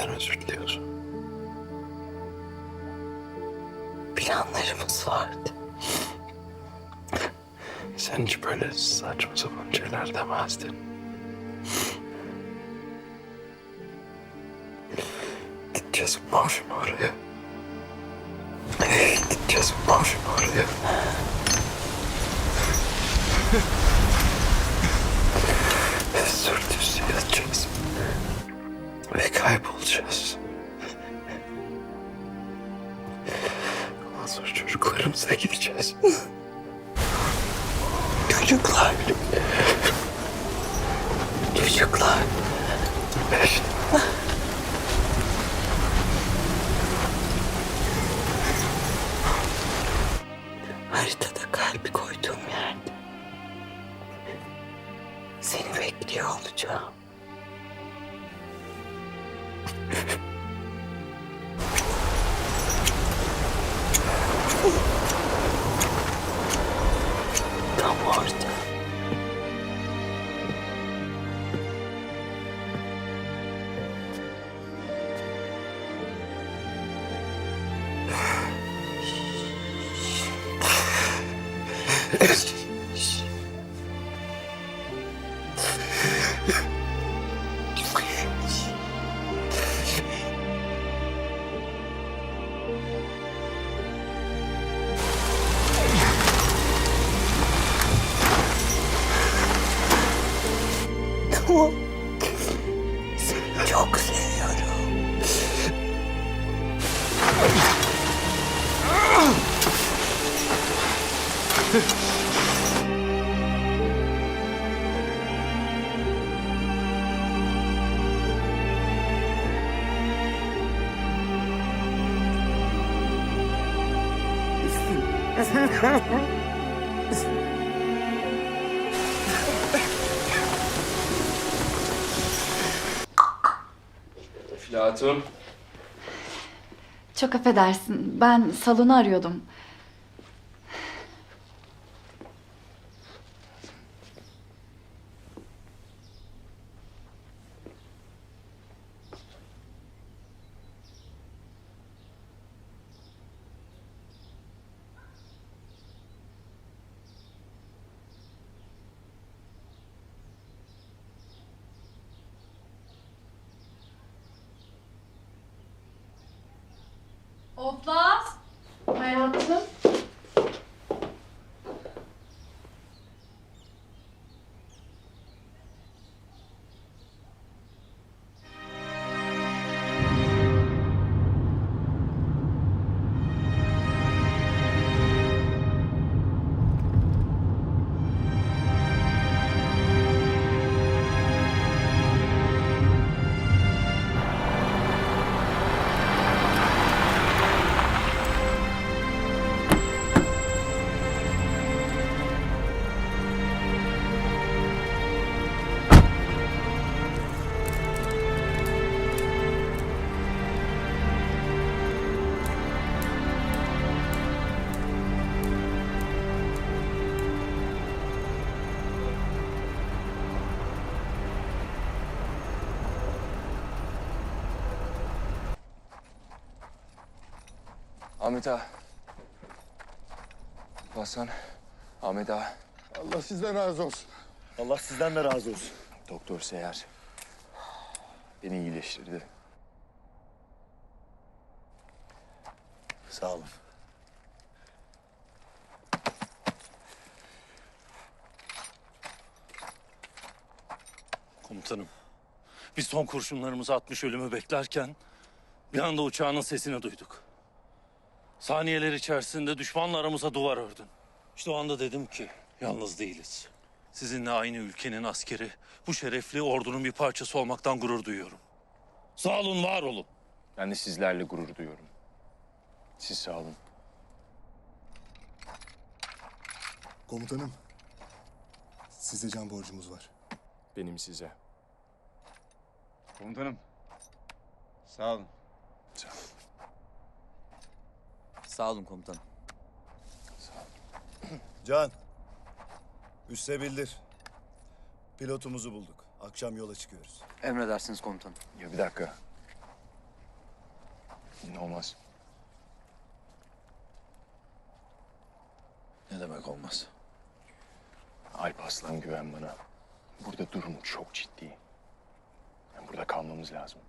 Neden özür diliyorsun? Planlarımız vardı. Sen hiç böyle saçma sapan şeyler demezdin. Gideceğiz boşuna oraya. Gideceğiz boşuna oraya. Sırt üstü yatacağız. Kaybolacağız. Ondan sonra çocuklarımıza gideceğiz. Çocuklar. Çocuklar. İşte. Haritada kalbi koyduğum yerde. Seni bekliyor olacağım. Ha ha ha. Hatun. Çok affedersin. Ben salonu arıyordum. Hopla. Hayatım. Ahmet ağa. Hasan. Ahmet ağa. Allah sizden razı olsun. Allah sizden de razı olsun. Doktor Seher. Beni iyileştirdi. Sağ olun. Komutanım, biz son kurşunlarımızı atmış ölümü beklerken bir anda uçağının sesini duyduk. Saniyeler içerisinde düşmanla aramıza duvar ördün. İşte o anda dedim ki yalnız değiliz. Sizinle aynı ülkenin askeri, bu şerefli ordunun bir parçası olmaktan gurur duyuyorum. Sağ olun, var olun. Ben de sizlerle gurur duyuyorum. Siz sağ olun. Komutanım, size can borcumuz var. Benim size. Komutanım. Sağ olun. Sağ olun komutanım. Can, üsse bildir. Pilotumuzu bulduk. Akşam yola çıkıyoruz. Emredersiniz komutanım. Ya bir dakika. Olmaz. Ne demek olmaz? Alp Aslan güven bana. Burada durum çok ciddi. Yani burada kalmamız lazım.